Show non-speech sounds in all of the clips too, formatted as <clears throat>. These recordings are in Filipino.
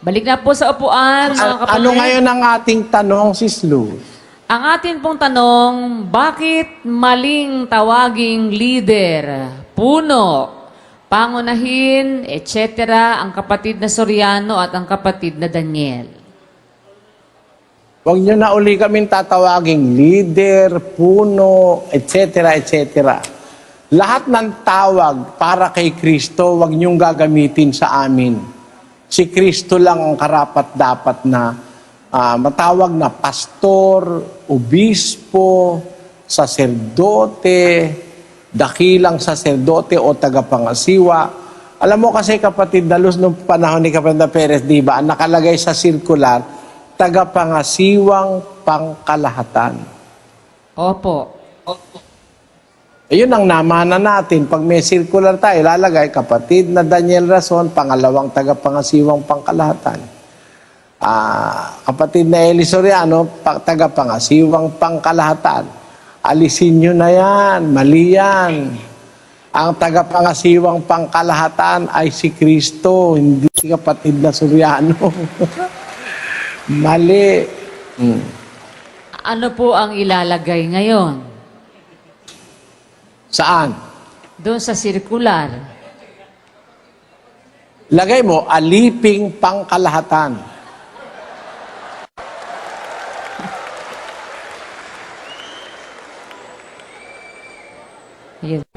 Balik na po sa upuan, mga A- kapatid. ano ngayon ang ating tanong, Sis Luz? Ang atin pong tanong, bakit maling tawaging leader, puno, pangunahin, etc. ang kapatid na Soriano at ang kapatid na Daniel? Huwag nyo na uli kaming tatawaging leader, puno, etc., etc. Lahat ng tawag para kay Kristo, huwag nyong gagamitin sa amin. Si Kristo lang ang karapat dapat na ah, matawag na pastor, obispo, saserdote, dakilang saserdote o tagapangasiwa. Alam mo kasi kapatid Luz, nung panahon ni Kapatid na Perez, di ba, ang nakalagay sa circular, tagapangasiwang pangkalahatan. Opo. Ayun ang namana natin. Pag may circular tayo, lalagay kapatid na Daniel Rason, pangalawang tagapangasiwang pangkalahatan. Ah, kapatid na Eli Soriano, pa, tagapangasiwang pangkalahatan. Alisin nyo na yan, mali yan. Ang tagapangasiwang pangkalahatan ay si Kristo, hindi kapatid na Soriano. <laughs> mali. Hmm. Ano po ang ilalagay ngayon? Saan? Doon sa circular. Lagay mo, aliping pangkalahatan. <laughs>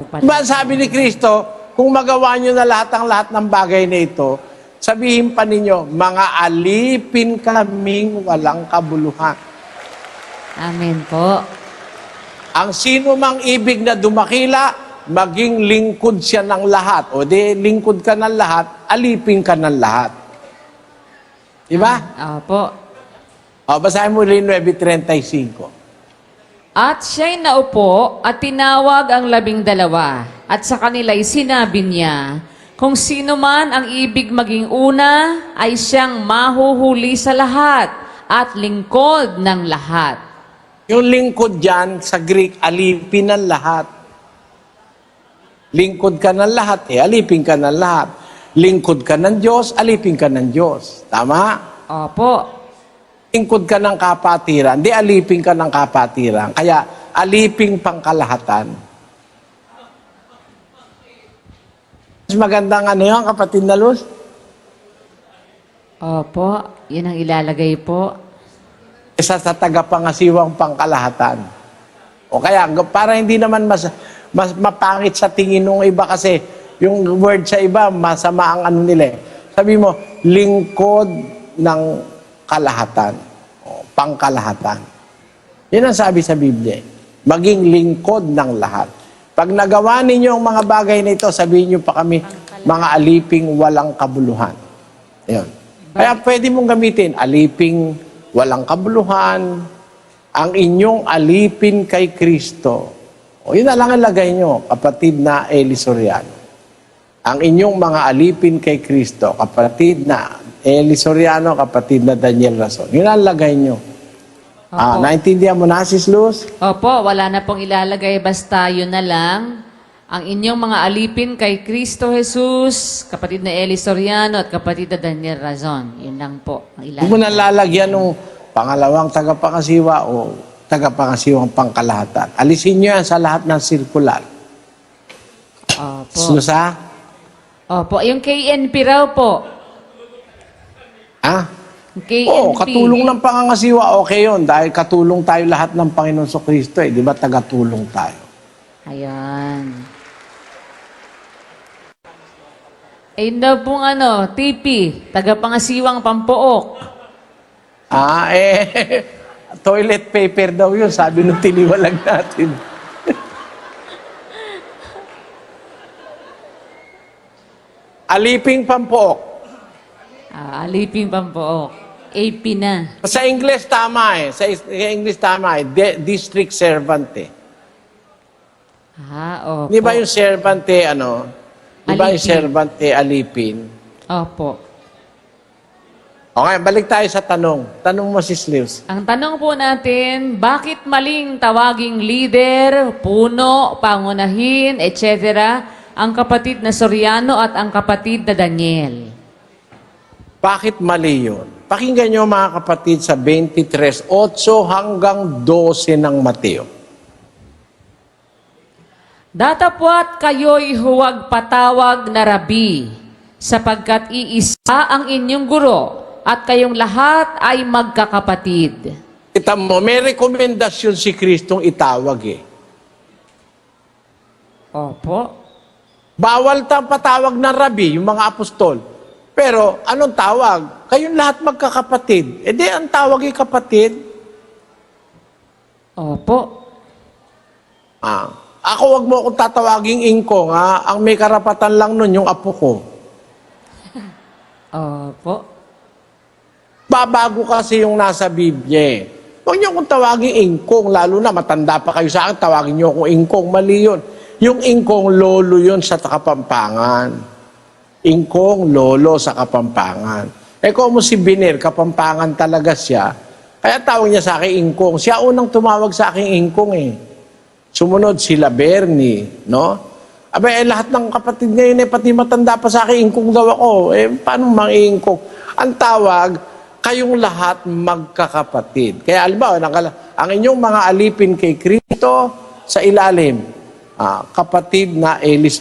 Pala. Diba sabi ni Kristo, kung magawa nyo na lahat ang lahat ng bagay na ito, sabihin pa ninyo, mga alipin kaming walang kabuluhan. Amen po. Ang sino mang ibig na dumakila, maging lingkod siya ng lahat. O di, lingkod ka ng lahat, alipin ka ng lahat. Diba? Opo. O, basahin mo rin 9.35. At siya'y naupo at tinawag ang labing dalawa. At sa kanila'y sinabi niya, kung sino man ang ibig maging una, ay siyang mahuhuli sa lahat at lingkod ng lahat. Yung lingkod dyan, sa Greek, alipin ng lahat. Lingkod ka ng lahat, eh, alipin ka ng lahat. Lingkod ka ng Diyos, alipin ka ng Diyos. Tama? Opo. Lingkod ka ng kapatiran, di alipin ka ng kapatiran. Kaya, aliping pangkalahatan. Mas magandang ano yun, kapatid na Luz? Opo. Yun ang ilalagay po. Isa sa tagapangasiwang pangkalahatan. O kaya, para hindi naman mas, mas mapangit sa tingin ng iba kasi yung word sa iba, masama ang ano nila eh. Sabi mo, lingkod ng kalahatan. O, pangkalahatan. Yun ang sabi sa Biblia. eh. Maging lingkod ng lahat. Pag nagawa ninyo ang mga bagay na ito, sabihin nyo pa kami, mga aliping walang kabuluhan. Yun. Kaya pwede mong gamitin, aliping walang kabuluhan, ang inyong alipin kay Kristo. O yun na lang ang lagay nyo, kapatid na Eli Soriano. Ang inyong mga alipin kay Kristo, kapatid na Eli Soriano, kapatid na Daniel Rason. Yun ang lagay nyo. Ah, Opo. naintindihan mo na, Sis Luz? Opo, wala na pong ilalagay, basta yun na lang. Ang inyong mga alipin kay Kristo Jesus, kapatid na Eli Soriano at kapatid na Daniel Razon. Yun lang po ang Huwag mo ilalagay. na lalagyan ng pangalawang tagapangasiwa o tagapangasiwang pangkalahatan. Alisin nyo yan sa lahat ng sirkular. Opo. Sus, ha? Opo, yung KNP raw po. Ha? Yung KNP. Oo, katulong ng pangangasiwa, okay yon Dahil katulong tayo lahat ng Panginoon sa Kristo eh. Di ba tagatulong tayo? Ayan. Ayun daw pong ano, TP, tagapangasiwang pampook. Ah, eh, <laughs> toilet paper daw yun. Sabi nung tiniwalag natin. <laughs> Aliping pampook. Ah, alipin pampook. AP na. Sa English tama eh. Sa English tama eh. De- district servant eh. Ah, opo. Di ba yung servant eh, ano? Di ba yung Alipin. servant eh, alipin? Opo. Okay, balik tayo sa tanong. Tanong mo si Liz. Ang tanong po natin, bakit maling tawaging leader, puno, pangunahin, etc. ang kapatid na Soriano at ang kapatid na Daniel? Bakit mali yun? Pakinggan nyo mga kapatid sa 23, 8 hanggang 12 ng Mateo. Datapwat kayo'y huwag patawag na rabi, sapagkat iisa ang inyong guro, at kayong lahat ay magkakapatid. Kita mo, may rekomendasyon si Kristong itawag eh. Opo. Bawal ta patawag ng rabi, yung mga apostol. Pero anong tawag? Kayong lahat magkakapatid. E di, ang tawag ay kapatid. Opo. Ah, ako wag mo akong tatawaging ingkong, ha? Ang may karapatan lang nun, yung apo ko. <laughs> Opo. Babago kasi yung nasa Biblia. eh. Huwag niyo akong tawaging ingkong, lalo na matanda pa kayo sa akin, tawagin niyo akong ingkong. Mali yun. Yung ingkong, lolo yun sa Kapampangan. Ingkong, lolo sa Kapampangan. Eh kung mo si Biner, Kapampangan talaga siya, kaya tawag niya sa akin ingkong. Siya unang tumawag sa akin ingkong eh. Sumunod sila Bernie, no? Aba, eh, lahat ng kapatid ngayon eh, pati matanda pa sa akin, ingkong daw ako. Eh, paano mang ingkong? Ang tawag, kayong lahat magkakapatid. Kaya alimbawa, ang inyong mga alipin kay Kristo sa ilalim, ah, kapatid na Eli.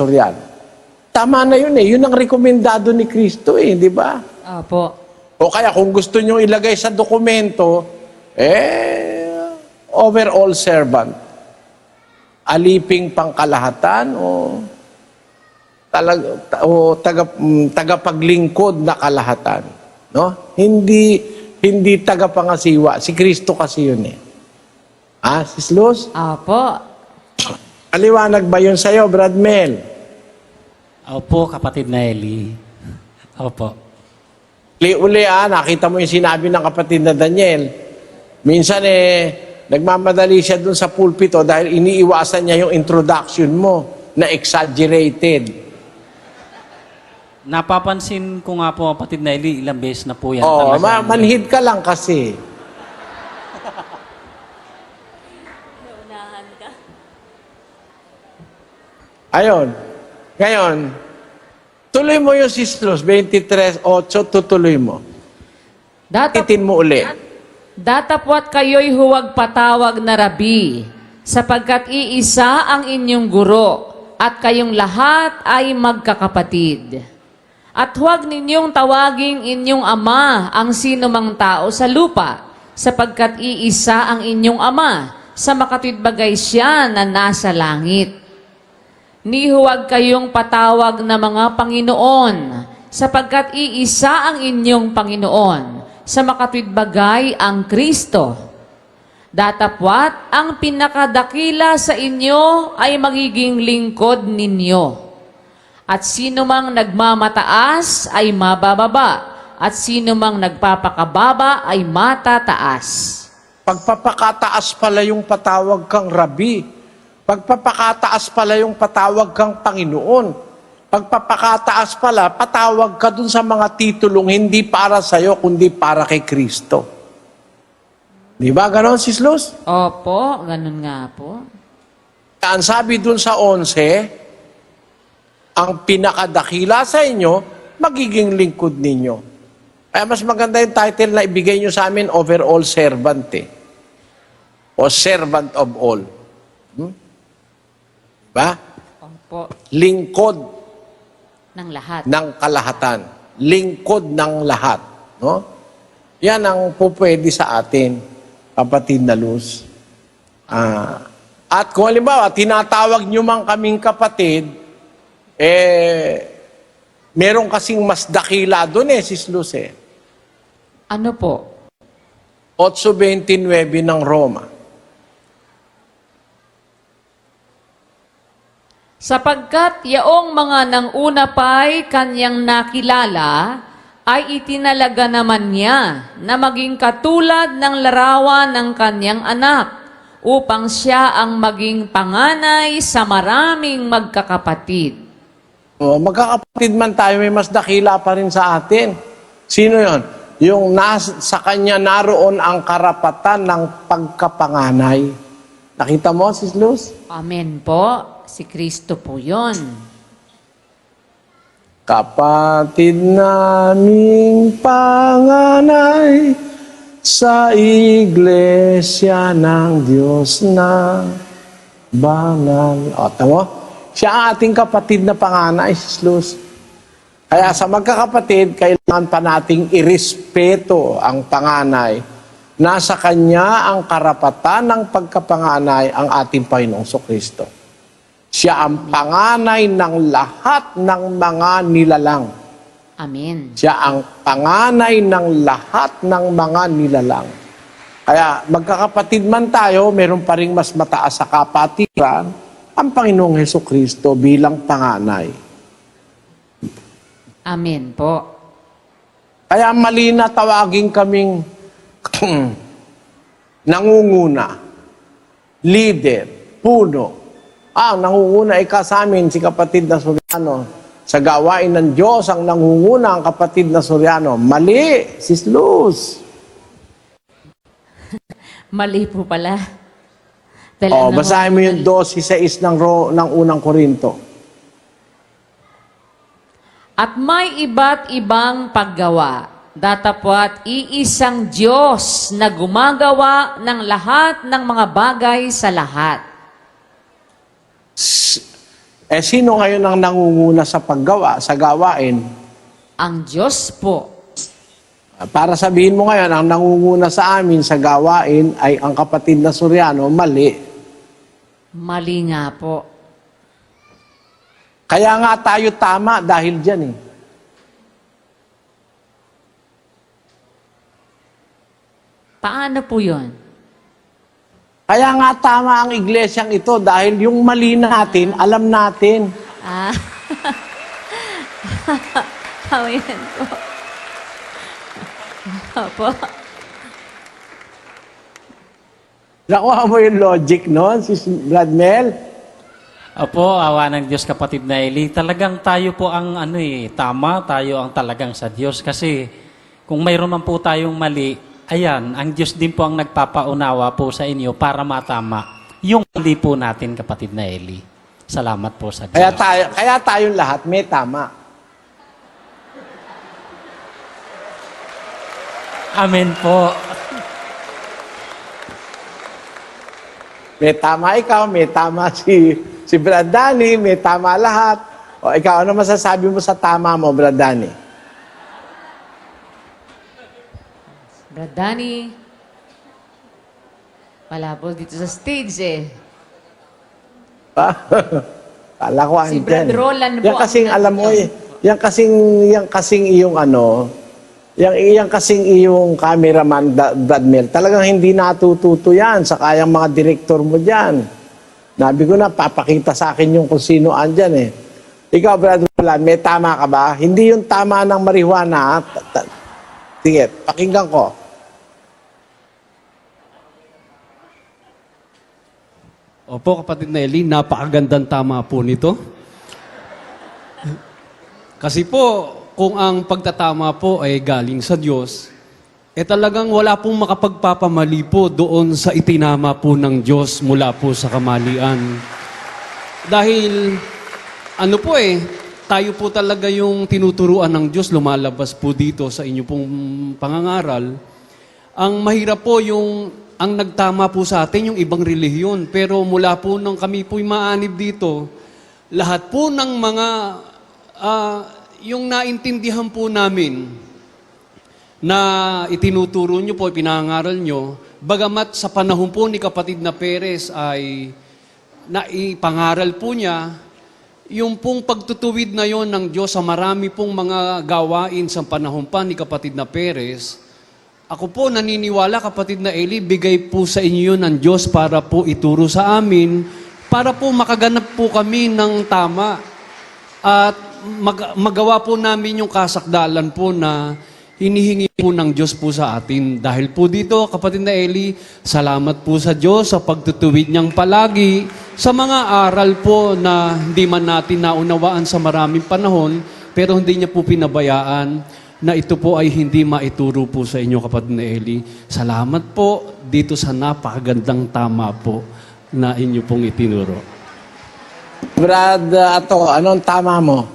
Tama na yun eh. Yun ang rekomendado ni Kristo eh, di ba? Opo. O kaya kung gusto nyo ilagay sa dokumento, eh, overall servant. Aliping pangkalahatan o talag, o taga, mm, tagapaglingkod na kalahatan. No? Hindi hindi tagapangasiwa. Si Kristo kasi yun eh. Ah, Sis Luz? Opo. Aliwanag ba yun sa'yo, Brad Mel? Opo, kapatid na Eli. Opo. Uli-uli ah, nakita mo yung sinabi ng kapatid na Daniel. Minsan eh, nagmamadali siya dun sa pulpito dahil iniiwasan niya yung introduction mo na exaggerated. Napapansin ko nga po, kapatid na Eli, ilang beses na po yan. Oh, Talagang- ma- manhid ka lang kasi. Ayon. Ngayon, tuloy mo yung Sistros 23.8, tutuloy mo. Datap, Titin mo uli. Datapwat kayo'y huwag patawag na rabi, sapagkat iisa ang inyong guro, at kayong lahat ay magkakapatid. At huwag ninyong tawaging inyong ama ang sino mang tao sa lupa, sapagkat iisa ang inyong ama, sa makatwidbagay siya na nasa langit. Ni huwag kayong patawag na mga Panginoon, sapagkat iisa ang inyong Panginoon, sa makatwidbagay ang Kristo. Datapwat, ang pinakadakila sa inyo ay magiging lingkod ninyo. At sino mang nagmamataas ay mabababa, at sino mang nagpapakababa ay matataas. Pagpapakataas pala yung patawag kang rabi. Pagpapakataas pala yung patawag kang Panginoon. Pagpapakataas pala, patawag ka dun sa mga titulong hindi para sa'yo, kundi para kay Kristo. Di ba ganon, Sis Luz? Opo, ganun nga po. Ang sabi dun sa 11, ang pinakadakila sa inyo, magiging lingkod ninyo. Kaya mas maganda yung title na ibigay nyo sa amin, overall servant eh. O servant of all. Hmm? Diba? Opo, Lingkod ng lahat. ng kalahatan. Lingkod ng lahat. No? Yan ang pupwede sa atin, kapatid na Luz. Ah, at kung halimbawa, tinatawag nyo man kaming kapatid, eh, meron kasing mas dakila doon eh, sis Luz eh. Ano po? 8.29 ng Roma. Sapagkat yaong mga nang una pa'y kanyang nakilala, ay itinalaga naman niya na maging katulad ng larawan ng kanyang anak, upang siya ang maging panganay sa maraming magkakapatid. O, magkakapatid man tayo, may mas dakila pa rin sa atin. Sino yon? Yung nas, sa kanya naroon ang karapatan ng pagkapanganay. Nakita mo, Sis Luz? Amen po. Si Kristo po yon. Kapatid naming panganay sa iglesia ng Diyos na banal. O, tamo? Siya ating kapatid na panganay, Sis Luz. Kaya sa magkakapatid, kailangan pa nating irespeto ang panganay. Nasa kanya ang karapatan ng pagkapanganay ang ating Panginoong Kristo. Siya ang panganay ng lahat ng mga nilalang. Amen. Siya ang panganay ng lahat ng mga nilalang. Kaya magkakapatid man tayo, meron pa rin mas mataas sa kapatiran ang Panginoong Heso Kristo bilang panganay. Amen po. Kaya mali na tawagin kaming <clears throat> nangunguna, leader, puno. Ah, nangunguna ika sa amin, si kapatid na Soriano. Sa gawain ng Diyos, ang nangunguna ang kapatid na Soriano. Mali, sis Luz. <laughs> Mali po pala. Dahil Oh, basahin mo yung 12.6 ng, ro, ng unang Korinto. At may iba't ibang paggawa. Datapwat iisang Diyos na gumagawa ng lahat ng mga bagay sa lahat. Eh, sino ngayon ang nangunguna sa paggawa, sa gawain? Ang Diyos po. Para sabihin mo ngayon, ang nangunguna sa amin sa gawain ay ang kapatid na Soriano, mali. Mali nga po. Kaya nga tayo tama dahil dyan eh. Paano po yun? Kaya nga tama ang iglesyang ito dahil yung mali natin, alam natin. Ah. <laughs> Amen po. Opo. Nakuha mo yung logic noon, si Brad Mel? Opo, awa ng Diyos kapatid na Eli. Talagang tayo po ang ano eh, tama, tayo ang talagang sa Diyos. Kasi kung mayroon man po tayong mali, ayan, ang Diyos din po ang nagpapaunawa po sa inyo para matama yung mali po natin kapatid na Eli. Salamat po sa Diyos. Kaya, tayo, kaya tayong lahat may tama. Amen po. May tama ikaw, may tama <laughs> si, si Brad Danny, may tama lahat. O ikaw, ano masasabi mo sa tama mo, Brad Danny? Brad Danny. Wala po dito sa stage eh. Pa? <laughs> Kala ko Si. Brad Roland Yan po kasing alam mo eh. Yan kasing, yan kasing iyong ano, yan, yan kasing iyong cameraman, Da- Brad Mel. Talagang hindi natututo yan sa kayang mga direktor mo dyan. Nabi ko na, papakita sa akin yung kung sino andyan eh. Ikaw, Brad Roland, may tama ka ba? Hindi yung tama ng marijuana. Sige, pakinggan ko. Opo, kapatid na Eli, napakagandang tama po nito. Kasi po, kung ang pagtatama po ay galing sa Diyos, eh talagang wala pong makapagpapamali po doon sa itinama po ng Diyos mula po sa kamalian. Dahil, ano po eh, tayo po talaga yung tinuturuan ng Diyos, lumalabas po dito sa inyo pong pangangaral. Ang mahirap po yung ang nagtama po sa atin yung ibang relihiyon. Pero mula po nung kami po'y maanib dito, lahat po ng mga ah, yung naintindihan po namin na itinuturo nyo po, pinangaral nyo, bagamat sa panahon po ni kapatid na Perez ay naipangaral po niya, yung pong pagtutuwid na yon ng Diyos sa marami pong mga gawain sa panahon pa ni kapatid na Perez, ako po naniniwala kapatid na Eli, bigay po sa inyo ng Diyos para po ituro sa amin, para po makaganap po kami ng tama. At mag- magawa po namin yung kasakdalan po na hinihingi po ng Diyos po sa atin. Dahil po dito, kapatid na Eli, salamat po sa Diyos sa pagtutuwid niyang palagi sa mga aral po na hindi man natin naunawaan sa maraming panahon, pero hindi niya po pinabayaan na ito po ay hindi maituro po sa inyo, kapatid na Eli. Salamat po dito sa napakagandang tama po na inyo pong itinuro. Brad uh, Ato, anong tama mo?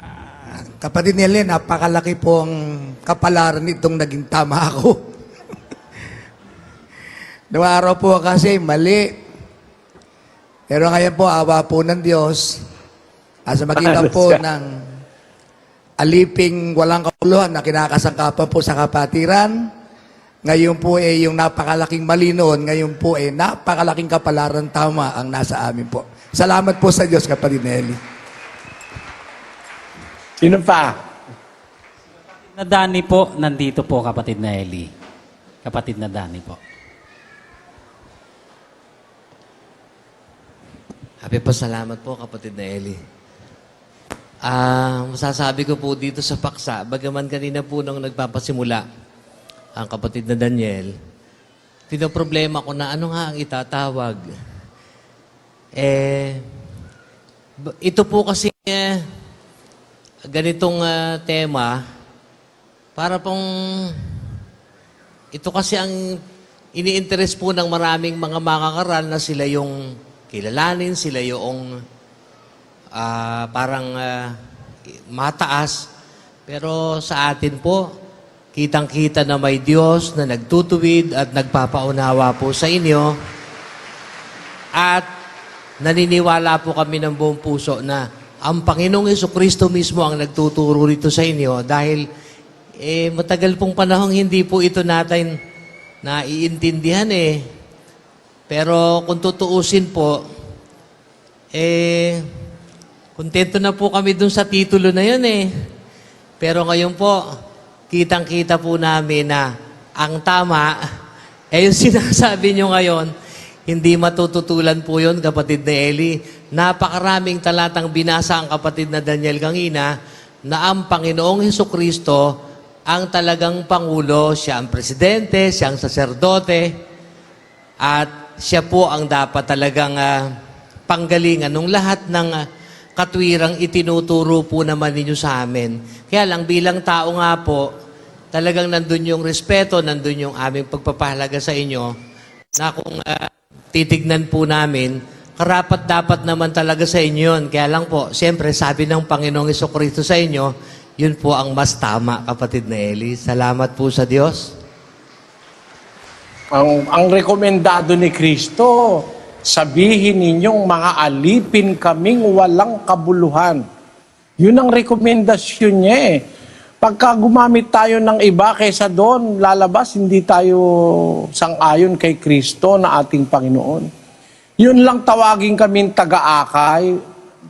Ah, kapatid ni Eli, napakalaki po ang kapalaran itong naging tama ako. Noong araw po kasi mali. Pero ngayon po, awa po ng Diyos. At sa magitan po ng aliping walang kapuluhan na kinakasangkapan po sa kapatiran. Ngayon po ay yung napakalaking mali noon, ngayon po ay napakalaking kapalaran tama ang nasa amin po. Salamat po sa Diyos, kapatid Nelly. Sino pa? Na Dani po, nandito po kapatid na Eli. Kapatid na Dani po. Happy po, salamat po kapatid na Eli. Ah, masasabi ko po dito sa paksa, bagaman kanina po nung nagpapasimula ang kapatid na Daniel, pinoproblema ko na ano nga ang itatawag. Eh, ito po kasi eh, ganitong ah, tema, para pong ito kasi ang ini-interest po ng maraming mga makakaral na sila yung kilalanin, sila yung ah, parang ah, mataas. Pero sa atin po, kitang-kita na may Diyos na nagtutuwid at nagpapaunawa po sa inyo. At naniniwala po kami ng buong puso na ang Panginoong Yeso Kristo mismo ang nagtuturo rito sa inyo dahil eh, matagal pong panahong hindi po ito natin naiintindihan eh. Pero kung tutuusin po, eh, kontento na po kami dun sa titulo na yun eh. Pero ngayon po, kitang-kita po namin na ang tama, <laughs> eh yung sinasabi nyo ngayon, hindi matututulan po yun, kapatid na Eli. Napakaraming talatang binasa ang kapatid na Daniel Gangina na ang Panginoong Heso Kristo ang talagang Pangulo, siya ang presidente, siya ang saserdote, at siya po ang dapat talagang ah, panggalingan ng lahat ng ah, katwirang itinuturo po naman ninyo sa amin. Kaya lang bilang tao nga po, talagang nandun yung respeto, nandun yung aming pagpapahalaga sa inyo, na kung ah, titignan po namin, karapat dapat naman talaga sa inyo yun. Kaya lang po, siyempre sabi ng Panginoong Kristo sa inyo, yun po ang mas tama, kapatid na Eli. Salamat po sa Diyos. Ang, ang rekomendado ni Kristo, sabihin ninyong mga alipin kaming walang kabuluhan. Yun ang rekomendasyon niya eh. Pagka gumamit tayo ng iba kaysa doon, lalabas, hindi tayo sang-ayon kay Kristo na ating Panginoon. Yun lang tawagin kaming taga-akay.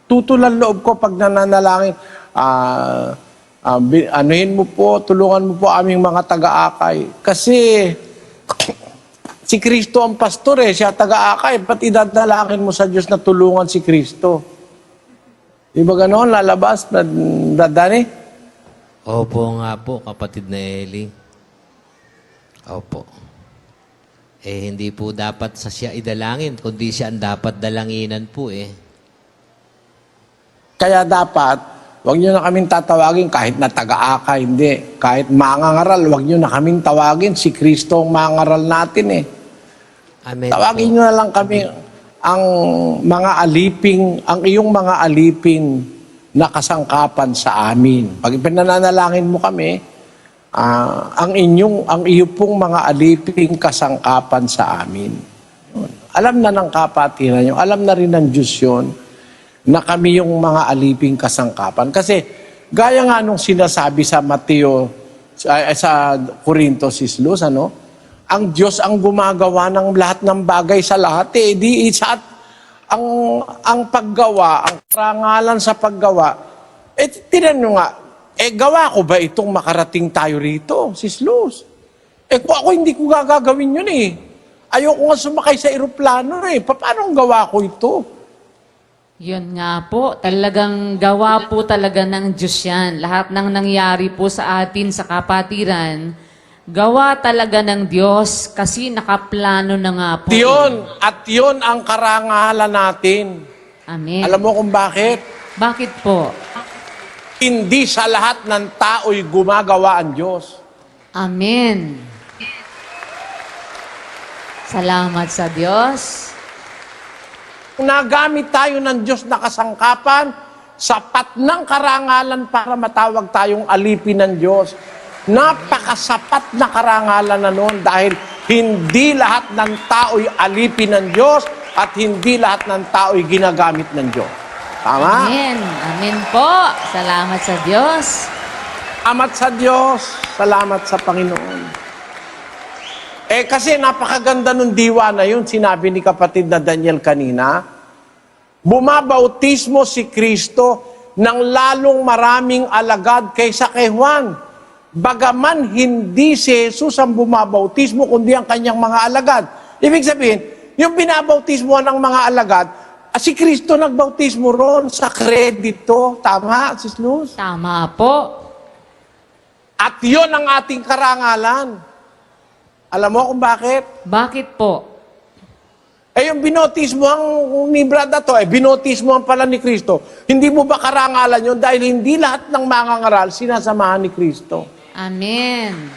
Tutulan loob ko pag nananalangin, ah, ah, bi- anuhin mo po, tulungan mo po aming mga taga-akay. Kasi si Kristo ang pastor eh, siya taga-akay. Ba't idadalangin mo sa Diyos na tulungan si Kristo? Di ba ganon, lalabas, dadani? Opo nga po, kapatid na Eli. Opo. Eh, hindi po dapat sa siya idalangin, kundi siya ang dapat dalanginan po eh. Kaya dapat, wag nyo na kaming tatawagin kahit na taga-akay, hindi. Kahit mangangaral, wag nyo na kaming tawagin. Si Kristo ang mangangaral natin eh. Amen Tawagin nyo na lang kami ang mga aliping, ang iyong mga aliping na kasangkapan sa amin. Pag pinananalangin mo kami, ah, ang inyong, ang iyo pong mga aliping kasangkapan sa amin. Yun. Alam na ng kapatiran nyo, alam na rin ng Diyos yun, na kami yung mga aliping kasangkapan. Kasi, gaya nga nung sinasabi sa Mateo, sa, sa Corinto, Sislus, ano? Ang Diyos ang gumagawa ng lahat ng bagay sa lahat. Eh, di at ang, ang paggawa, ang karangalan sa paggawa, eh, tinan nyo nga, eh, gawa ko ba itong makarating tayo rito, Sislus? Eh, kung ako hindi ko gagawin yun eh. Ayoko nga sumakay sa eroplano eh. Pa- Paano gawa ko ito? Yun nga po, talagang gawa po talaga ng Diyos yan. Lahat ng nangyari po sa atin sa kapatiran, gawa talaga ng Diyos kasi nakaplano na nga po. Yun, at yun ang karangalan natin. Amen. Alam mo kung bakit? Bakit po? Hindi sa lahat ng tao'y gumagawa ang Diyos. Amen. Salamat sa Diyos. Nagamit tayo ng Diyos na kasangkapan, sapat ng karangalan para matawag tayong alipin ng Diyos. Napakasapat na karangalan na noon dahil hindi lahat ng tao'y alipin ng Diyos at hindi lahat ng tao'y ginagamit ng Diyos. Tama? Amen. Amen po. Salamat sa Diyos. Salamat sa Diyos. Salamat sa Panginoon. Eh kasi napakaganda nung diwa na yun, sinabi ni kapatid na Daniel kanina. Bumabautismo si Kristo ng lalong maraming alagad kaysa kay Juan. Bagaman hindi si Jesus ang bumabautismo, kundi ang kanyang mga alagad. Ibig sabihin, yung binabautismo ng mga alagad, ah, si Kristo nagbautismo ron sa kredito. Tama, Sis Luz? Tama po. At yon ang ating karangalan. Alam mo kung bakit? Bakit po? Eh yung binotismo ang ni Brada to, eh binotismo ang pala ni Kristo. Hindi mo ba karangalan yun? Dahil hindi lahat ng mga ngaral sinasamahan ni Kristo. Amen.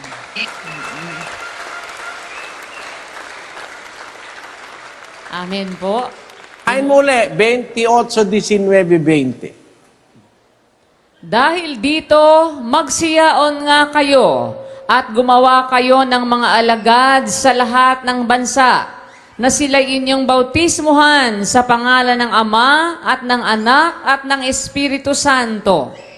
Amen po. Kain muli, 28, 19, 20. Dahil dito, magsiyaon nga kayo at gumawa kayo ng mga alagad sa lahat ng bansa na sila inyong bautismuhan sa pangalan ng Ama at ng Anak at ng Espiritu Santo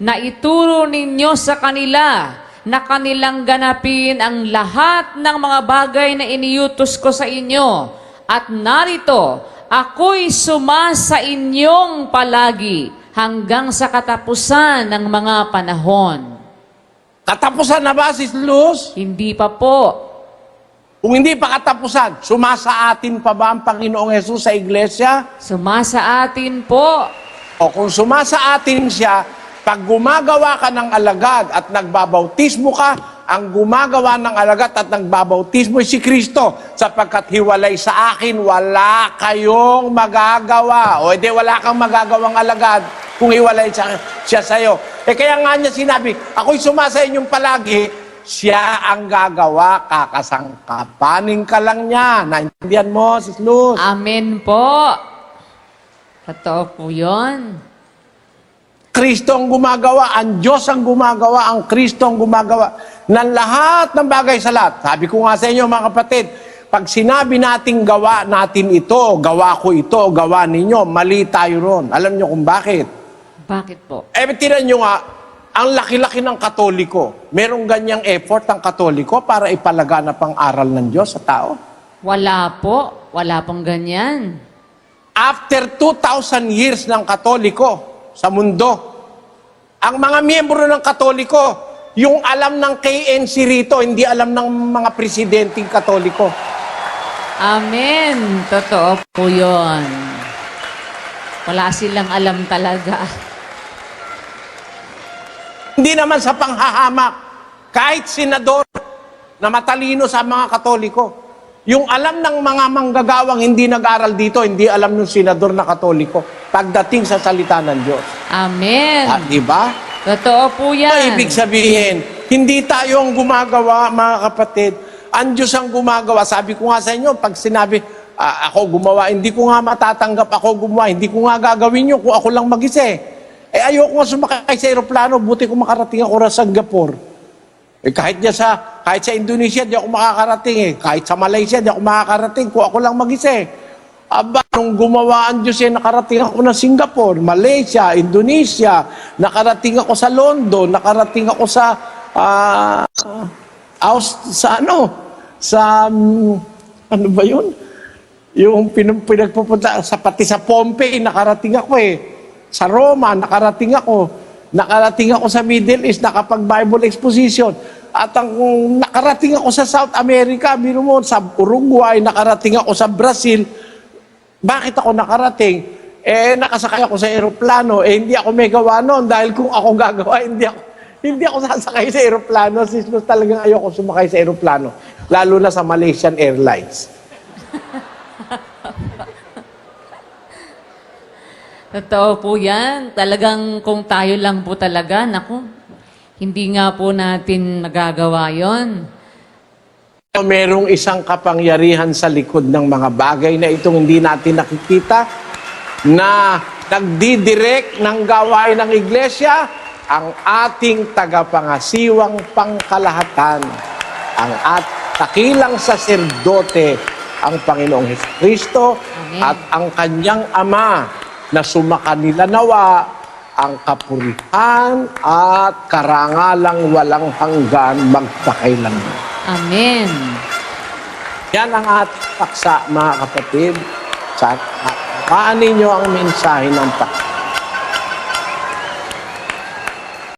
na ituro ninyo sa kanila na kanilang ganapin ang lahat ng mga bagay na iniutos ko sa inyo. At narito, ako'y sumasa inyong palagi hanggang sa katapusan ng mga panahon. Katapusan na ba, Sis Luz? Hindi pa po. Kung hindi pa katapusan, sumasa atin pa ba ang Panginoong Yesus sa iglesia? Sumasa atin po. O kung sumasa atin siya, pag gumagawa ka ng alagad at nagbabautismo ka, ang gumagawa ng alagad at nagbabautismo si Kristo. Sapagkat hiwalay sa akin, wala kayong magagawa. O edi wala kang magagawang alagad kung hiwalay siya, siya sa'yo. Eh kaya nga niya sinabi, ako'y sumasa inyong palagi, siya ang gagawa, kakasangkapanin ka lang niya. Naintindihan mo, Sis Luz? Amen po. Totoo po yun. Kristo ang gumagawa, ang Diyos ang gumagawa, ang Kristo ang gumagawa ng lahat ng bagay sa lahat. Sabi ko nga sa inyo mga kapatid, pag sinabi nating gawa natin ito, gawa ko ito, gawa ninyo, mali tayo ron. Alam nyo kung bakit? Bakit po? Eh, tinan nyo nga, ang laki-laki ng katoliko. Merong ganyang effort ang katoliko para ipalaganap ang aral ng Diyos sa tao. Wala po. Wala pong ganyan. After 2,000 years ng katoliko sa mundo, ang mga miyembro ng katoliko, yung alam ng KNC rito, hindi alam ng mga presidenting katoliko. Amen. Totoo po yun. Wala silang alam talaga. Hindi naman sa panghahamak, kahit senador na matalino sa mga katoliko, yung alam ng mga manggagawang hindi nag-aral dito, hindi alam ng senador na katoliko pagdating sa salita ng Diyos. Amen. Ah, di ba? Totoo po yan. ibig sabihin, hindi tayo ang gumagawa, mga kapatid. Ang Diyos ang gumagawa. Sabi ko nga sa inyo, pag sinabi, "Ah, ako gumawa, hindi ko nga matatanggap ako gumawa, hindi ko nga gagawin yun kung ako lang mag-isa eh. Eh ayoko nga sumakay sa aeroplano, buti ko makarating ako sa Singapore. Eh kahit niya sa, kahit sa Indonesia, di ako makakarating eh. Kahit sa Malaysia, di ako makakarating kung ako lang mag-isa eh. Aba, nung gumawa ang Diyos eh, nakarating ako ng Singapore, Malaysia, Indonesia, nakarating ako sa London, nakarating ako sa, ah, Aus, sa ano, sa, mm, ano ba yun? Yung pinum, pinagpupunta, sa, pati sa Pompey, nakarating ako eh. Sa Roma, nakarating ako. Nakarating ako sa Middle East, nakapag-Bible exposition. At ang nakarating ako sa South America, biro mo, sa Uruguay, nakarating ako sa Brazil. Bakit ako nakarating? Eh, nakasakay ako sa eroplano. Eh, hindi ako may gawa noon dahil kung ako gagawa, hindi ako, hindi ako sasakay sa eroplano. Sis talagang ayoko sumakay sa eroplano. Lalo na sa Malaysian Airlines. <laughs> Totoo po yan. Talagang kung tayo lang po talaga, naku, hindi nga po natin magagawa yon. Merong isang kapangyarihan sa likod ng mga bagay na itong hindi natin nakikita na nagdidirect ng gawain ng iglesia, ang ating tagapangasiwang pangkalahatan, ang at takilang saserdote, ang Panginoong Hesus Kristo at ang kanyang ama na sumakanila nawa ang kapurihan at karangalang walang hanggan magpakailanman. Amen. Yan ang ating paksa, mga kapatid. Sa, kaan ninyo ang mensahe ng Panginoon.